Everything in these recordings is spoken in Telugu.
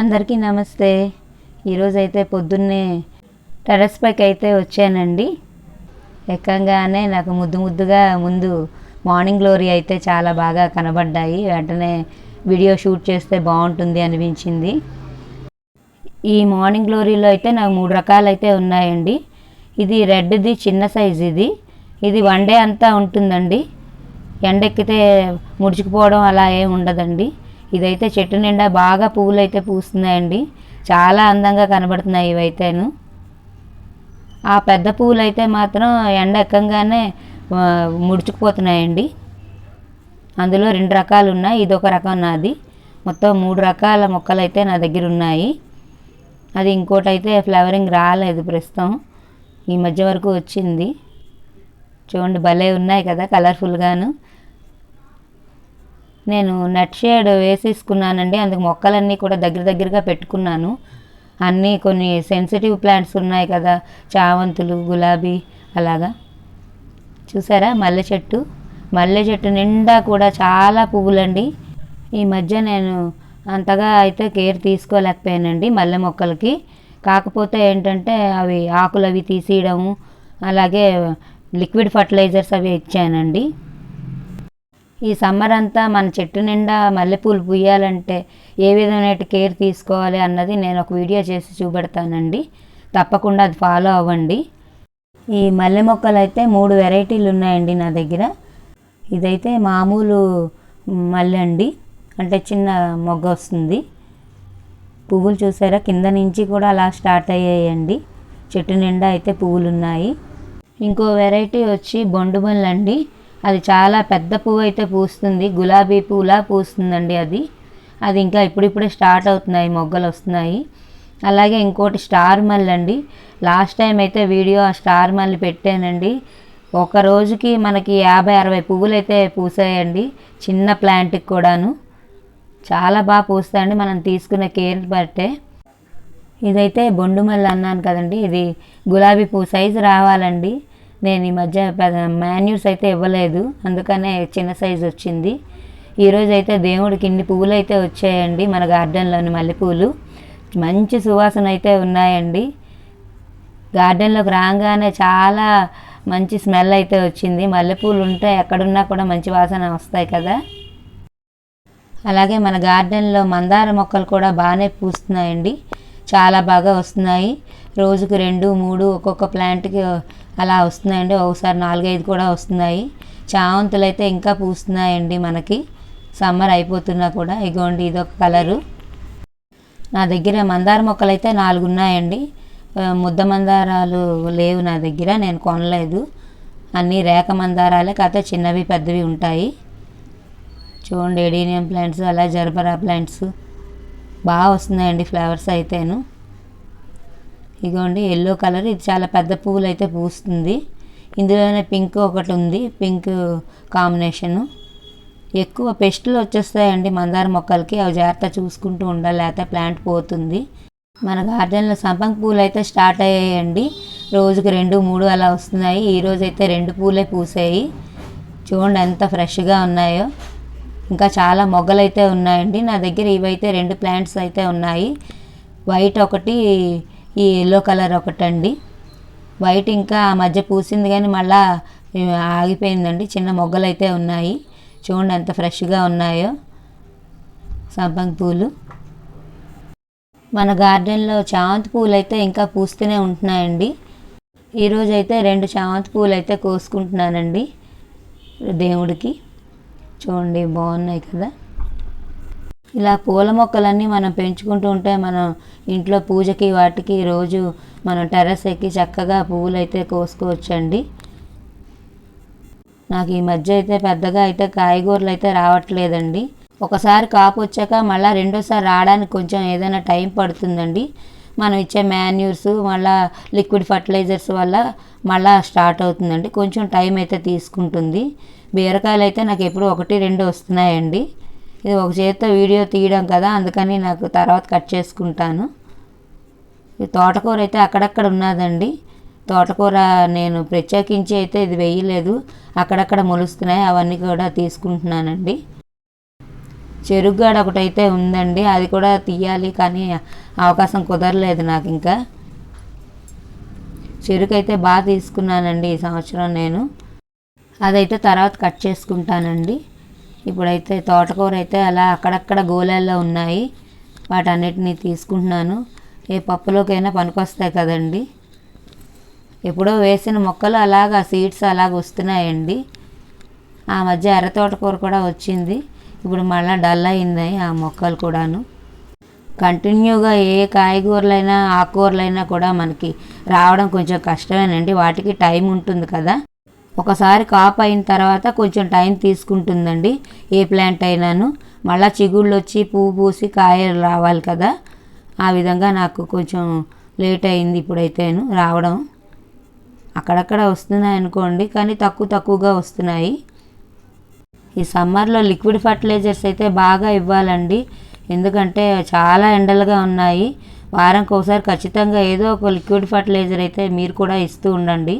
అందరికీ నమస్తే. ఈరోజైతే పొద్దున్నే టెర్రస్ పైకి అయితే వచ్చానండి. ఎక్కంగానే నాకు ముద్దు ముద్దుగా ముందు మార్నింగ్ గ్లోరీ అయితే చాలా బాగా కనబడ్డాయి. వెంటనే వీడియో షూట్ చేస్తే బాగుంటుంది అనిపించింది. ఈ మార్నింగ్ గ్లోరీలో అయితే నాకు మూడు రకాలు అయితే ఉన్నాయండి. ఇది రెడ్ది చిన్న సైజ్ ఇది ఇది వన్ డే అంతా ఉంటుందండి. ఎండెక్కితే ముడుచుకుపోవడం అలా ఏం ఉండదండి. ఇదైతే చెట్టు నిండా బాగా పువ్వులు అయితే పూస్తున్నాయండి. చాలా అందంగా కనబడుతున్నాయి ఇవైతేను. ఆ పెద్ద పువ్వులు అయితే మాత్రం ఎండ ఎక్కంగానే ముడుచుకుపోతున్నాయండి. అందులో రెండు రకాలు ఉన్నాయి. ఇది ఒక రకం నాది. మొత్తం మూడు రకాల మొక్కలు అయితే నా దగ్గర ఉన్నాయి. అది ఇంకోటి అయితే ఫ్లవరింగ్ రాలేదు ప్రస్తుతం. ఈ మధ్య వరకు వచ్చింది. చూడండి భలే ఉన్నాయి కదా కలర్ఫుల్గాను. నేను నట్ షేడ్ వేసేసుకున్నానండి. అందుకు మొక్కలన్నీ కూడా దగ్గర దగ్గరగా పెట్టుకున్నాను. అన్నీ కొన్ని సెన్సిటివ్ ప్లాంట్స్ ఉన్నాయి కదా చావంతులు గులాబీ అలాగా. చూసారా? మల్లె చెట్టు. మల్లె చెట్టు నిండా కూడా చాలా పువ్వులండి. ఈ మధ్య నేను అంతగా అయితే కేర్ తీసుకోలేకపోయానండి మల్లె మొక్కలకి. కాకపోతే ఏంటంటే అవి ఆకులు అవి తీసేయడము అలాగే లిక్విడ్ ఫర్టిలైజర్స్ అవి ఇచ్చానండి. ఈ సమ్మర్ అంతా మన చెట్టు నిండా మల్లెపూలు పూయాలంటే ఏ విధమైన కేర్ తీసుకోవాలి అన్నది నేను ఒక వీడియో చేసి చూపెడతానండి. తప్పకుండా అది ఫాలో అవ్వండి. ఈ మల్లె మొక్కలు అయితే మూడు వెరైటీలు ఉన్నాయండి నా దగ్గర. ఇదైతే మామూలు మల్లె అండి. అంటే చిన్న మొగ్గ వస్తుంది. పువ్వులు చూసారా? కింద నుంచి కూడా అలా స్టార్ట్ అయ్యాయండి. చెట్టు నిండా అయితే పువ్వులు ఉన్నాయి ఇంకో వెరైటీ వచ్చి బొండు మల్లె అండి. అది చాలా పెద్ద పువ్వు అయితే పూస్తుంది. గులాబీ పువ్వులా పూస్తుందండి అది. అది ఇంకా ఇప్పుడిప్పుడే స్టార్ట్ అవుతున్నాయి మొగ్గలు వస్తున్నాయి. అలాగే ఇంకోటి స్టార్ మల్లి అండి. లాస్ట్ టైం అయితే వీడియో ఆ స్టార్ మల్లి పెట్టానండి. ఒక రోజుకి మనకి యాభై అరవై పువ్వులు అయితే పూసాయండి. చిన్న ప్లాంట్కి కూడాను. చాలా బాగా పూస్తాయండి. మనం తీసుకునే కేర్ బట్టే. ఇదైతే బొండుమల్లి అన్నాను కదండి. ఇది గులాబీ పువ్వు సైజు రావాలండి. నేను ఈ మధ్య మాన్యూస్ అయితే ఇవ్వలేదు. అందుకనే చిన్న సైజు వచ్చింది. ఈరోజు అయితే దేవుడికి ఇన్ని పువ్వులు అయితే వచ్చాయండి మన గార్డెన్లోని మల్లెపూలు. మంచి సువాసన అయితే ఉన్నాయండి. గార్డెన్లోకి రాగానే చాలా మంచి స్మెల్ అయితే వచ్చింది. మల్లెపూలు ఉంటే ఎక్కడున్నా కూడా మంచి వాసన వస్తాయి కదా. అలాగే మన గార్డెన్లో మందార మొక్కలు కూడా బాగానే పూస్తున్నాయండి. చాలా బాగా వస్తున్నాయి. రోజుకు రెండు మూడు ఒక్కొక్క ప్లాంట్కి అలా వస్తున్నాయండి. ఒకసారి నాలుగైదు కూడా వస్తున్నాయి. చామంతులు అయితే ఇంకా పూస్తున్నాయండి మనకి. సమ్మర్ అయిపోతున్నా కూడా. ఇగోండి ఇదొక కలరు. నా దగ్గర మందార మొక్కలు అయితే నాలుగు ఉన్నాయండి ముద్ద మందారాలు లేవు నా దగ్గర. నేను కొనలేదు. అన్నీ రేఖ మందారాలే కాకపోతే చిన్నవి పెద్దవి ఉంటాయి. చూడండి ఎడీనియం ప్లాంట్స్ అలా జర్బరా ప్లాంట్స్. బాగా వస్తున్నాయండి ఫ్లవర్స్ అయితేను. ఇగోండి ఎల్లో కలర్ ఇది చాలా పెద్ద పువ్వులు అయితే పూస్తుంది. ఇందులోనే పింక్ ఒకటి ఉంది పింక్ కాంబినేషను ఎక్కువ పెస్టులు వచ్చేస్తాయండి మందార మొక్కలకి అవి జాగ్రత్త చూసుకుంటూ ఉండాలి లేకపోతే ప్లాంట్ పోతుంది. మన గార్డెన్లో సంపంగి పూలు అయితే స్టార్ట్ అయ్యాయండి. రోజుకి రెండు మూడు అలా వస్తున్నాయి. ఈ అయితే రెండు పూలే పూసాయి. చూడండి ఎంత ఫ్రెష్గా ఉన్నాయో. ఇంకా చాలా మొగ్గలు అయితే ఉన్నాయండి. నా దగ్గర ఇవైతే రెండు ప్లాంట్స్ అయితే ఉన్నాయి. వైట్ ఒకటి ఈ ఎల్లో కలర్ ఒకటండి. వైట్ ఇంకా ఆ మధ్య పూసింది కానీ మళ్ళా ఆగిపోయిందండి. చిన్న మొగ్గలు అయితే ఉన్నాయి. చూడండి ఎంత ఫ్రెష్గా ఉన్నాయో. సంపంగి పూలు. మన గార్డెన్లో చామంతి పూలు అయితే ఇంకా పూస్తూనే ఉంటున్నాయండి. ఈరోజు అయితే రెండు చామంతి పూలు అయితే కోసుకుంటున్నానండి దేవుడికి. చూడండి బాగున్నాయి కదా. ఇలా పూల మొక్కలన్నీ మనం పెంచుకుంటూ ఉంటే మనం ఇంట్లో పూజకి వాటికి రోజు మనం టెర్రస్ ఎక్కి చక్కగా పువ్వులు అయితే కోసుకోవచ్చండి. నాకు ఈ మధ్య అయితే పెద్దగా అయితే కాయగూరలు అయితే రావట్లేదండి. ఒకసారి కాపు వచ్చాక మళ్ళీ రెండోసారి రావడానికి కొంచెం ఏదైనా టైం పడుతుందండి. మనం ఇచ్చే మాన్యూర్స్ మళ్ళీ లిక్విడ్ ఫర్టిలైజర్స్ వల్ల మళ్ళీ స్టార్ట్ అవుతుందండి. కొంచెం టైం అయితే తీసుకుంటుంది. బీరకాయలు అయితే నాకు ఎప్పుడు ఒకటి రెండు వస్తున్నాయండి. ఇది ఒక చేతితో వీడియో తీయడం కదా అందుకని నాకు తర్వాత కట్ చేసుకుంటాను. ఈ తోటకూర అయితే అక్కడక్కడ ఉన్నదండి. తోటకూర నేను ప్రత్యేకించి అయితే ఇది వేయలేదు. అక్కడక్కడ మొలుస్తున్నాయి అవన్నీ కూడా తీసుకుంటున్నానండి. చెరుగ్గాడ ఒకటైతే ఉందండి అది కూడా తీయాలి కానీ అవకాశం కుదరలేదు నాకు ఇంకా. చెరుకు అయితే బాగా తీసుకున్నానండి ఈ సంవత్సరం నేను. అదైతే తర్వాత కట్ చేసుకుంటానండి. ఇప్పుడైతే తోటకూర అయితే అలా అక్కడక్కడ గోళాల్లో ఉన్నాయి. వాటన్నిటిని తీసుకుంటున్నాను. ఏ పప్పులోకైనా పనికొస్తాయి కదండి. ఎప్పుడో వేసిన మొక్కలు అలాగా సీడ్స్ అలాగ వస్తున్నాయండి. ఆ మధ్య ఎర్ర తోటకూర కూడా వచ్చింది. ఇప్పుడు మళ్ళీ డల్ అయింది ఆ మొక్కలు కూడాను. కంటిన్యూగా ఏ కాయగూరలైనా ఆకుకూరలైనా కూడా మనకి రావడం కొంచెం కష్టమేనండి. వాటికి టైం ఉంటుంది కదా. ఒకసారి కాపు అయిన తర్వాత కొంచెం టైం తీసుకుంటుందండి. ఏ ప్లాంట్ అయినాను? మళ్ళీ చిగుళ్ళు వచ్చి పువ్వు పూసి కాయలు రావాలి కదా. ఆ విధంగా నాకు కొంచెం లేట్ అయింది ఇప్పుడైతేను రావడం. అక్కడక్కడ వస్తున్నాయి అనుకోండి కానీ తక్కువ తక్కువగా వస్తున్నాయి. ఈ సమ్మర్లో లిక్విడ్ ఫర్టిలైజర్స్ అయితే బాగా ఇవ్వాలండి. ఎందుకంటే చాలా ఎండలుగా ఉన్నాయి. వారంకి ఒకసారి ఖచ్చితంగా ఏదో ఒక లిక్విడ్ ఫర్టిలైజర్ అయితే మీరు కూడా ఇస్తూ ఉండండి.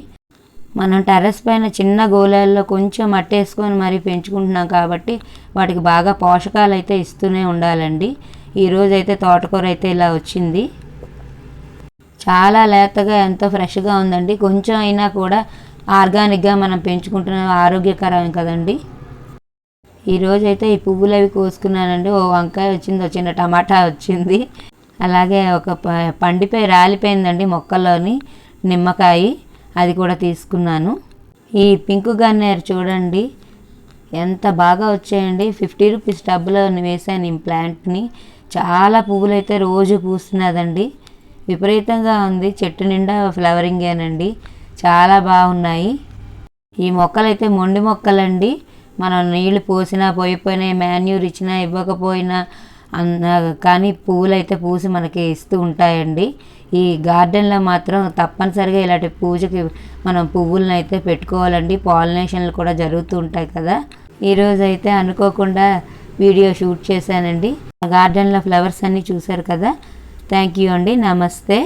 మనం టెర్రస్ పైన చిన్న గోళాల్లో కొంచెం మట్టి వేసుకొని మరీ పెంచుకుంటున్నాం కాబట్టి వాటికి బాగా పోషకాలు అయితే ఇస్తూనే ఉండాలండి. ఈరోజు అయితే తోటకూర అయితే ఇలా వచ్చింది. చాలా లేతగా ఎంతో ఫ్రెష్గా ఉందండి. కొంచెం అయినా కూడా ఆర్గానిక్గా మనం పెంచుకుంటున్న ఆరోగ్యకరం కదండి. ఈరోజు అయితే ఈ పువ్వులు అవి కోసుకున్నానండి. ఓ వంకాయ వచ్చింది ఒక చిన్న టమాటా వచ్చింది. అలాగే ఒక ప- పండిపోయి రాలిపోయిందండి మొక్కలోని నిమ్మకాయ. అది కూడా తీసుకున్నాను. ఈ పింక్ గన్నేరు చూడండి. ఎంత బాగా వచ్చాయండి. ఫిఫ్టీ రూపీస్ టబ్లో వేసాను ఈ ప్లాంట్ని చాలా పువ్వులు అయితే రోజు పూస్తున్నదండి. విపరీతంగా ఉంది. చెట్టు నిండా ఫ్లవరింగేనండి చాలా బాగున్నాయి. ఈ మొక్కలైతే మొండి మొక్కలండి. మనం నీళ్ళు పోసినా పోయిపోయినా మాన్యూర్ ఇచ్చినా ఇవ్వకపోయినా అన్న కానీ పువ్వులు అయితే పూసి మనకి ఇస్తూ ఉంటాయండి. ఈ గార్డెన్లో మాత్రం తప్పనిసరిగా ఇలాంటి పూజకి మనం పువ్వులను అయితే పెట్టుకోవాలండి. పాలినేషన్లు కూడా జరుగుతూ ఉంటాయి కదా. ఈరోజు అయితే అనుకోకుండా వీడియో షూట్ చేశానండి. గార్డెన్లో ఫ్లవర్స్ అన్నీ చూశారు కదా. థ్యాంక్ యూ అండి. నమస్తే.